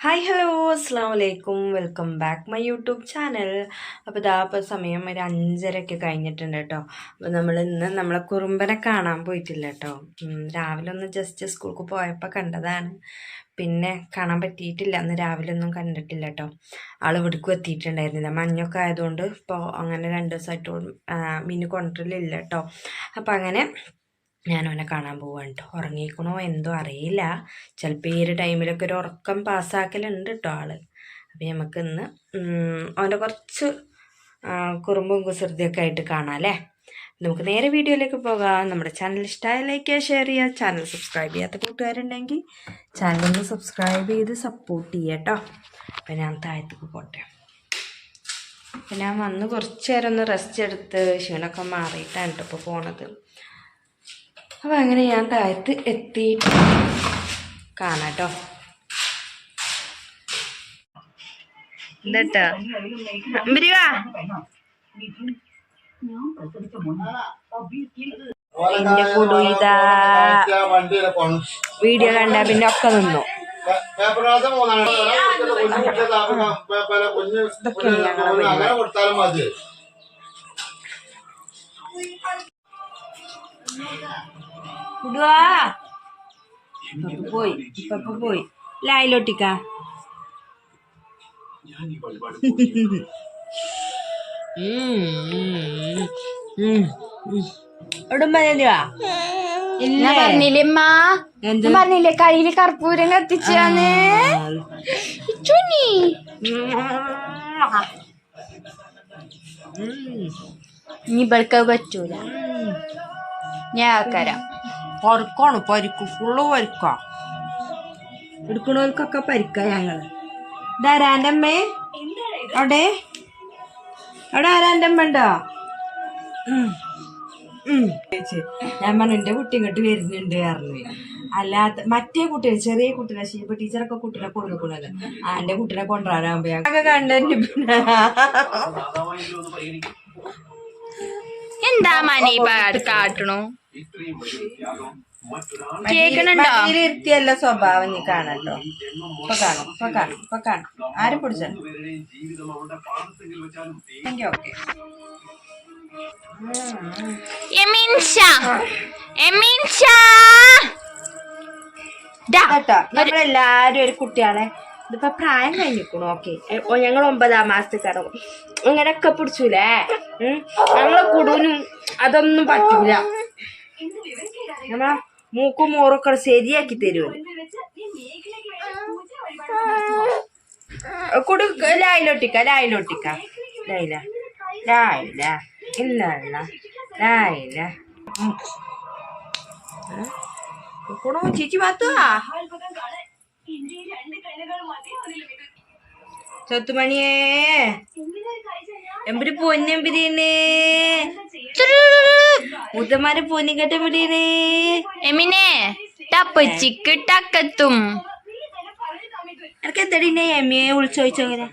Hi hello അസ്സാം വലൈക്കും welcome back my YouTube channel അപ്പോൾ ഇതാ ഇപ്പോൾ സമയം ഒരു അഞ്ചരയൊക്കെ കഴിഞ്ഞിട്ടുണ്ട് കേട്ടോ അപ്പോൾ നമ്മൾ ഇന്ന് നമ്മളെ കുറുമ്പനെ കാണാൻ പോയിട്ടില്ല കേട്ടോ രാവിലെ ഒന്ന് ജസ്റ്റ് സ്കൂൾക്ക് പോയപ്പോൾ കണ്ടതാണ്. പിന്നെ കാണാൻ പറ്റിയിട്ടില്ല. അന്ന് രാവിലെ ഒന്നും കണ്ടിട്ടില്ല കേട്ടോ ആൾ ഇവിടേക്കും എത്തിയിട്ടുണ്ടായിരുന്നില്ല മഞ്ഞൊക്കെ ആയതുകൊണ്ട് ഇപ്പോൾ അങ്ങനെ രണ്ട് ദിവസമായിട്ട് മീൻ കൊണ്ടുവരലില്ല കേട്ടോ അപ്പോൾ അങ്ങനെ ഞാൻ അവനെ കാണാൻ പോവാണ് കേട്ടോ ഉറങ്ങിക്കണോ എന്തോ അറിയില്ല. ചിലപ്പോൾ ഈ ഒരു ടൈമിലൊക്കെ ഒരു ഉറക്കം പാസ്സാക്കലുണ്ട് കേട്ടോ ആൾ. അപ്പം നമുക്ക് ഇന്ന് അവന്റെ കുറച്ച് കുറുമ്പും കുസൃതിയൊക്കെ ആയിട്ട് കാണാം അല്ലേ? നമുക്ക് നേരെ വീഡിയോയിലേക്ക് പോകാം. നമ്മുടെ ചാനൽ ഇഷ്ടമായ ലൈക്ക് ചെയ്യുക ഷെയർ ചെയ്യുക. ചാനൽ സബ്സ്ക്രൈബ് ചെയ്യാത്ത കൂട്ടുകാരുണ്ടെങ്കിൽ ചാനലൊന്ന് സബ്സ്ക്രൈബ് ചെയ്ത് സപ്പോർട്ട് ചെയ്യുക കേട്ടോ അപ്പം ഞാൻ താഴത്തേക്ക് പോട്ടെ. അപ്പം ഞാൻ വന്ന് കുറച്ച് നേരം ഒന്ന് റെസ്റ്റ് എടുത്ത് ക്ഷീണമൊക്കെ മാറിയിട്ടാണ് കേട്ടോ ഇപ്പോൾ പോണത്. അപ്പം അങ്ങനെ ഞാൻ താഴത്ത് എത്തിയിട്ട് കാണാം കേട്ടോ എന്താ അമ്പരിവാ എന്റെ കുടു ഇതാ. വണ്ടിയിലെ പോണം വീഡിയോ കണ്ട പിന്നെ ഒക്കെ നിന്നു. പേപ്പറിനകത്ത് ഇപ്പൊ പോയി ഇപ്പൊ പോയി. ലായിലോട്ടിക്ക പറഞ്ഞില്ലേ കയ്യിൽ കർപ്പൂരം കത്തിച്ചാന്ന്? ചുനി ഇനി ഇവൾക്ക് പറ്റൂല. ഞാൻ ആക്കാരാ പൊറുക്കാണ്? പരിക്ക്. ഫുള്ള് പരിക്കാ എടുക്കണവർക്കൊക്കെ പരിക്കാ ഞങ്ങൾ. ഇതാരാന്റെ അമ്മേ അവിടെ? അവിടെ ആരാന്റെ അമ്മ ഉണ്ടോ ഞാൻ പറഞ്ഞു എന്റെ കുട്ടി ഇങ്ങോട്ട് വരുന്നുണ്ട് പറഞ്ഞു. അല്ലാത്ത മറ്റേ കുട്ടികൾ ചെറിയ കുട്ടികളെ ശില്പ ടീച്ചറൊക്കെ കുട്ടികളെ കൊടുക്കണല്ലോ ആ എന്റെ കുട്ടിനെ കൊണ്ടുവരാൻ ഞങ്ങൾക്ക് കണ്ടു പിന്നെ എന്താ മണി പാട് കാട്ടണു? കേക്കണുണ്ടോ? ഇരുത്തിയല്ല സ്വഭാവം നീ കാണട്ടോ. ഇപ്പൊ കാണും ഇപ്പൊ കാണും ഇപ്പൊ കാണും. ആരും പിടിച്ചോ ഓക്കെ എമീൻഷ. എമീൻഷ. കേട്ടോ നമ്മളെല്ലാരും ഒരു കുട്ടിയാളെ ഇതിപ്പോ പ്രായം കഴിഞ്ഞിരിക്കണു ഓക്കെ ഞങ്ങൾ ഒമ്പതാം മാസത്തേക്കാണ് അങ്ങനെയൊക്കെ പിടിച്ചൂലേ. ഞങ്ങളെ കുടുവിനും അതൊന്നും പറ്റൂല. നമ്മളെ മൂക്കും മോറൊക്കെ ശരിയാക്കി തരുമോ കുടു ലായിലൊട്ടിക്ക ലായിലൊട്ടിക്ക ലൈല ലായില ഇല്ല ലായില കുടു ചേച്ചി മാത്തുവാ? ചത്തുമണിയേ. എമ്പരി പൊന്നെമ്പരിയേ മുത്തമാരെ പൊന്നിക്കെട്ടെമ്പരിയേ എമിനെ ടപ്പച്ചിക്ക് ടക്കത്തും. എനിക്ക് എന്തടി എന്നെ എമ്മിയെ വിളിച്ചു ചോദിച്ചോങ്ങനെ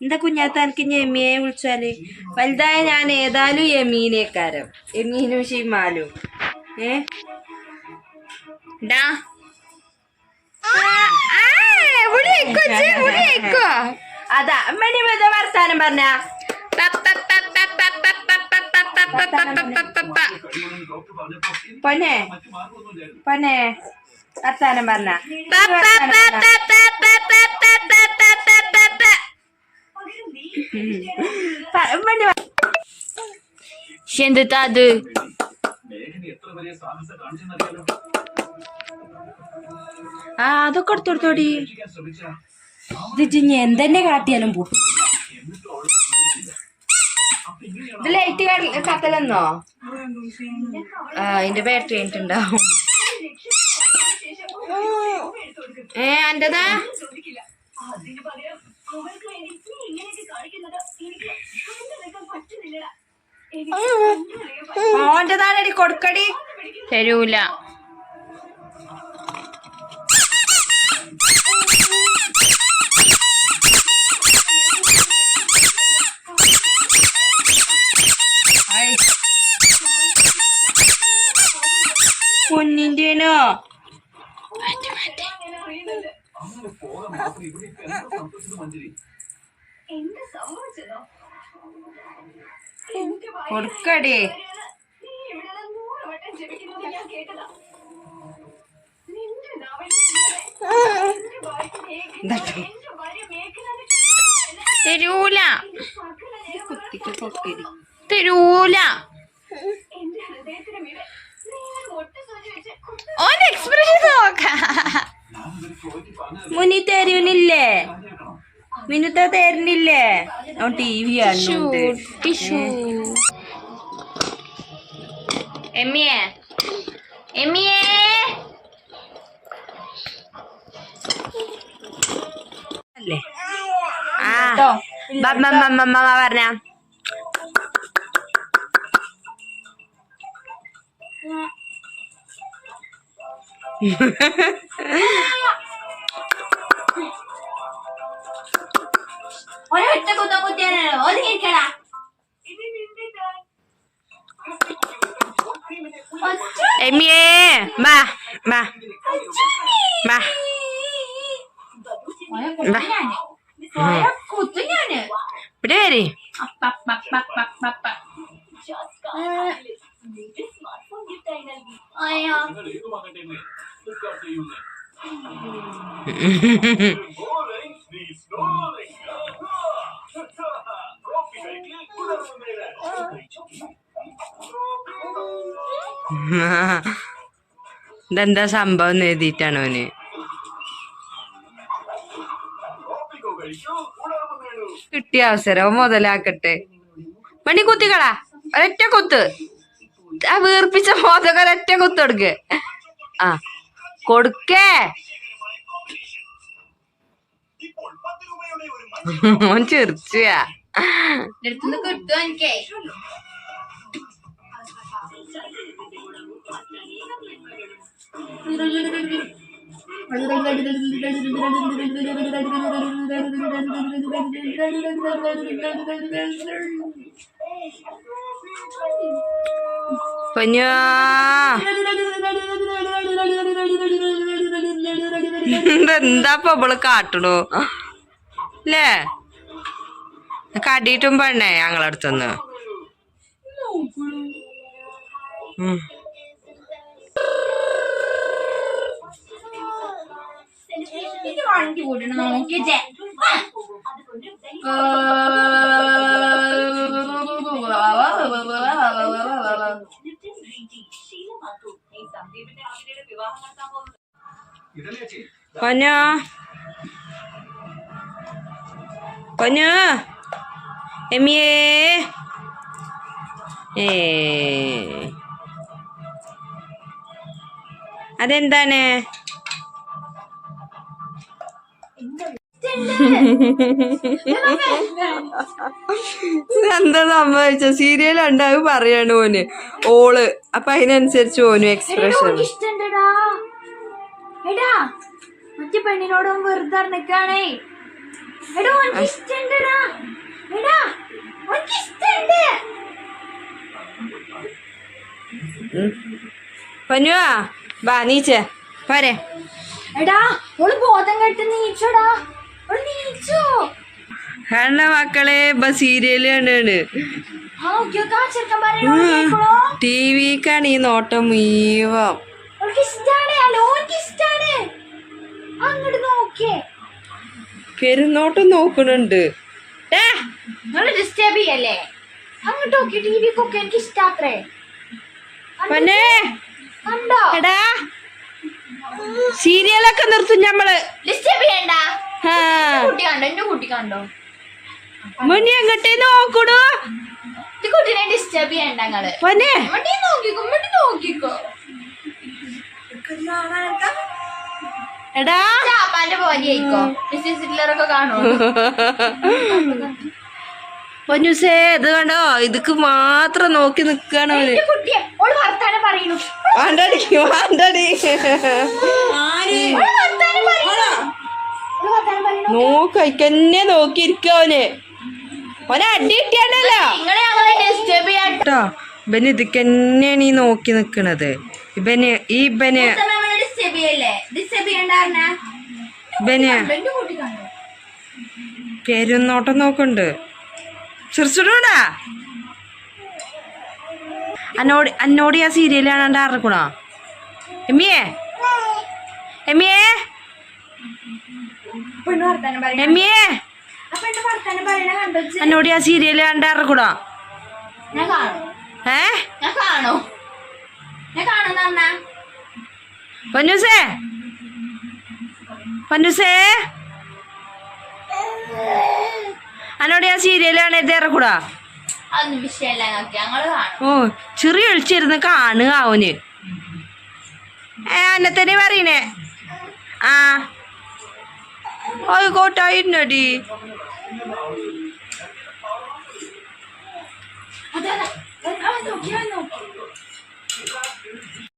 എന്താ കുഞ്ഞാത്ത എനിക്ക് ഇനി എമ്മിയെ വിളിച്ചാൽ? വലുതായ ഞാൻ ഏതായാലും എമീനേക്കാരം. എമീനും ഷീമാലും ഏ? ഡാ അതാ മണി വെറുതെ വർത്താനം പറഞ്ഞ പൊന്നെ പൊന്നെ വർത്താനം പറഞ്ഞ മണി എന്തുട്ടാ അത് ആ അതൊക്കെ എടുത്തോടി ഇത് ഇനി എന്തെന്നെ കാട്ടിയാലും പോ ഇത് ലൈറ്റ് കത്തലെന്നോ ആ അതിന്റെ ബാറ്ററി കഴിഞ്ഞിട്ടുണ്ടാവും. ഏ എന്റേതാ ഓന്റെതാണടി കൊടുക്കടി. തരൂല. കുഞ്ഞിന്റേനോ കൊടുക്കടി. തരൂല. കുത്തിക്ക് കൊക്കിടി തരൂല. ഓന്റെ എക്സ്പ്രഷൻ നോക്ക. മുനി തരുന്നില്ലേ? മിനുത്ത തരുന്നില്ലേ? അവൻ ടി വി കാണുന്നുണ്ട്. ടിഷ്യൂ എമ്മിയെ എമ്മിയെ. അല്ലേ? ആ പറഞ്ഞ. ഒരൊറ്റ കുത്തം കുത്തിയാലോ ഒതുങ്ങിയിരിക്കടാ എമ്മിയേ വാ വാ വാ കുത്തു ഞാൻ ഇവിടെ ഇതെന്താ സംഭവം എഴുതിയിട്ടാണ് അവന് കിട്ടിയ അവസരം മുതലാക്കട്ടെ. മണി കുത്തിക്കളാ ഒരൊറ്റ കുത്ത്. ആ വീർപ്പിച്ച മോതൊക്കെ ഒരൊറ്റ കുത്ത് കൊടുക്ക്. ആ കൊടുക്കേ. ഓൻ ചെറിച്ചാ കിട്ടുവാ എനിക്കേ? ഇപ്പൊ ഇവൾ കാട്ടണു? അല്ലേ കടിയിട്ടും പണ്ണേ ഞങ്ങളടുത്തുനിന്ന് ഉം. വണ്ടി കൂട്ടണം നോക്കിച്ചേ പൊന്നോ? പൊന്നോ? എമ്മിയേ ഏ. അതെന്താണ്? എന്താ സംഭവിച്ച? സീരിയൽ ഉണ്ടാവും പറയാണ് ഓന്. ഓൾ. അപ്പൊ അതിനനുസരിച്ച് ഓനും എക്സ്പ്രഷൻ മറ്റേ പെണ്ണിനോടും വെറുതെ ബാ നീച്ചേ പോരെ. എടാ ഓൾ ബോധം കെട്ട് നീച്ചോടാ. കണ്ട മക്കളെ ഇപ്പൊ സീരിയൽ കണ്ടാണ് ടി വിക്കാണ് ഈ നോട്ടം മുഴുവൻ. നോക്കിയേ പെരുന്നോട്ടം നോക്കണുണ്ട്. ഡിസ്റ്റർബ് ചെയ്യല്ലേ? അങ്ങോട്ട് നോക്കി ടി വിക്കൊക്കെ എനിക്ക് ഇഷ്ടാത്രേ. പൊന്നേ. കണ്ടോ? എടാ. സീരിയലൊക്കെ നിർത്തും ഞമ്മൾ. ഡിസ്റ്റർബ് ചെയ്യണ്ട. കുട്ടി കണ്ടോ എന്റെ കുട്ടി കണ്ടോ മുന്നേ എങ്ങട്ടേ നോക്കൂടു? കുട്ടീനെ ഡിസ്റ്റർബ് ചെയ്യണ്ട നോക്കിക്കോ നോക്കിക്കോ. എടാ. ചാപ്പാന്റെ പോലെ ആയിക്കോ. കാണുമോ പൊന്നുസേ ഇത് കണ്ടോ? ഇതുക്ക് മാത്രം നോക്കി നിക്കാണ് അവന് എന്റെ കുട്ടിയെ ഓൾ വർത്താനം പറയണു വാണ്ടടി വാണ്ടടി ഓൾ വർത്താനം പറയണു ഓൾ പറയണു നോക്കന്നെ നോക്കിയിരിക്ക അവന്. ഓനെ അടി കിട്ടിയാണല്ലോ കേട്ടോ ഇവന് ഇതൊക്കെന്നെയാണ് ഈ നോക്കി നിക്കണത്. ഇവന് ഈ ഇവന് ഇവന് പേരൊന്നോട്ടം നോക്കണ്ട് ഡിസ്റ്റർബ് ചെയ്യണ്ട പറഞ്ഞ. ബനിയ എന്റെ കൂട്ടി കണ്ടു? പെരുന്നോട്ടം നോക്കുന്നുണ്ട്. ചിരിച്ചിടൂടാ അന്നോട് അന്നോട് ആ സീരിയൽ കാണാണ്ട് അറിഞ്ഞക്കണോ എമ്മിയേ? എമ്മിയേ? പെണ്ണ് വർത്താനം പറയണ എമ്മിയേ. ആ പെണ്ണ് വർത്താനം പറയണ കണ്ടു ഇജ്ജ്? അന്നോട് ആ സീരിയൽ കണ്ട് അറിഞ്ഞക്കണോ ഞാൻ കാണും. ഏ? ഞാൻ കാണോ. ഞാൻ കാണുന്ന പറഞ്ഞ? പൊന്നൂസേ. പൊന്നൂസേ. അന്നോട് ആ സീരിയൽ കാണരുത് ഇറക്കൂടാ കാണും. ഓ ചെറിയ ഒളിച്ചിരുന്ന് കാണുക അവന്. ഏ അന്നെ തന്നെ പറയണേ. ആ. I got tired, Nadi.